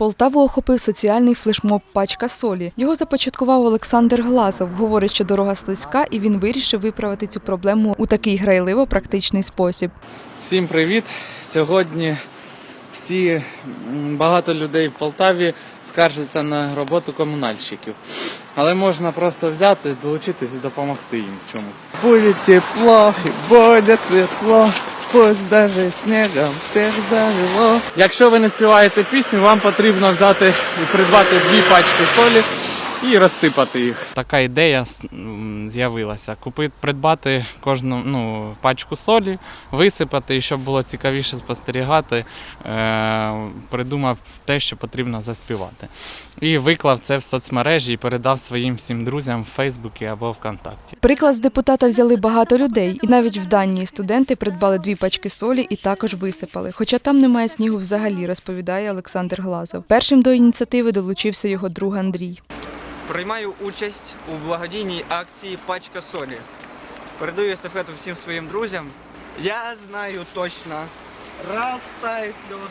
Полтаву охопив соціальний флешмоб Пачка солі. Його започаткував Олександр Глазов. Говорить, що дорога слизька, і він вирішив виправити цю проблему у такий грайливо практичний спосіб. Всім привіт! Сьогодні всі багато людей в Полтаві скаржаться на роботу комунальщиків. Але можна просто взяти, долучитись і допомогти їм в чомусь. Буде тепло, буде світло, пусть даже снегом всех завело. Якщо ви не співаєте пісню, вам потрібно взяти і придбати дві пачки солі і розсипати їх. така ідея з'явилася. Купити, придбати кожну ну, пачку солі, висипати, і щоб було цікавіше спостерігати, е, придумав те, що потрібно заспівати. І виклав це в соцмережі і передав своїм всім друзям в Фейсбуці або ВКонтакті. Приклад з депутата взяли багато людей, і навіть в Данії студенти придбали дві пачки солі і також висипали. Хоча там немає снігу взагалі, розповідає Олександр Глазов. Першим до ініціативи долучився його друг Андрій. Приймаю участь у благодійній акції Пачка солі. Передаю естафету всім своїм друзям. Я знаю точно. Розтають льод.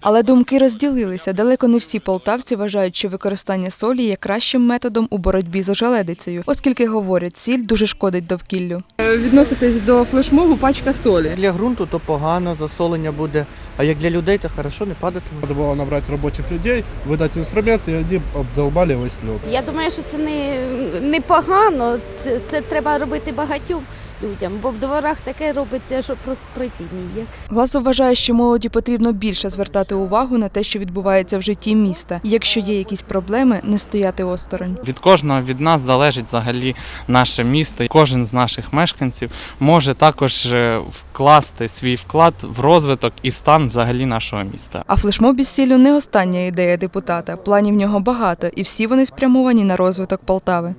Але думки розділилися. Далеко не всі полтавці вважають, що використання солі є кращим методом у боротьбі з ожеледицею, оскільки говорять, сіль дуже шкодить довкіллю. відноситесь до флешмобу пачка солі. Для ґрунту то погано, засолення буде, а як для людей, то хорошо, не падатиме. Надо было набрать рабочих людей, выдать инструменты, и они обдолбали весь лед. Я думаю, що це не, не погано, це, це треба робити багатьом людям, бо в дворах таке робиться, що просто пройти ніяк. Глазов вважає, що молоді потрібно більше звертати увагу на те, що відбувається в житті міста. І якщо є якісь проблеми, не стояти осторонь. Від кожного від нас залежить взагалі наше місто. Кожен з наших мешканців може також е, вкласти свій вклад в розвиток і стан взагалі нашого міста. А флешмоб із сіллю не остання ідея депутата. Планів в нього багато, і всі вони спрямовані на розвиток Полтави.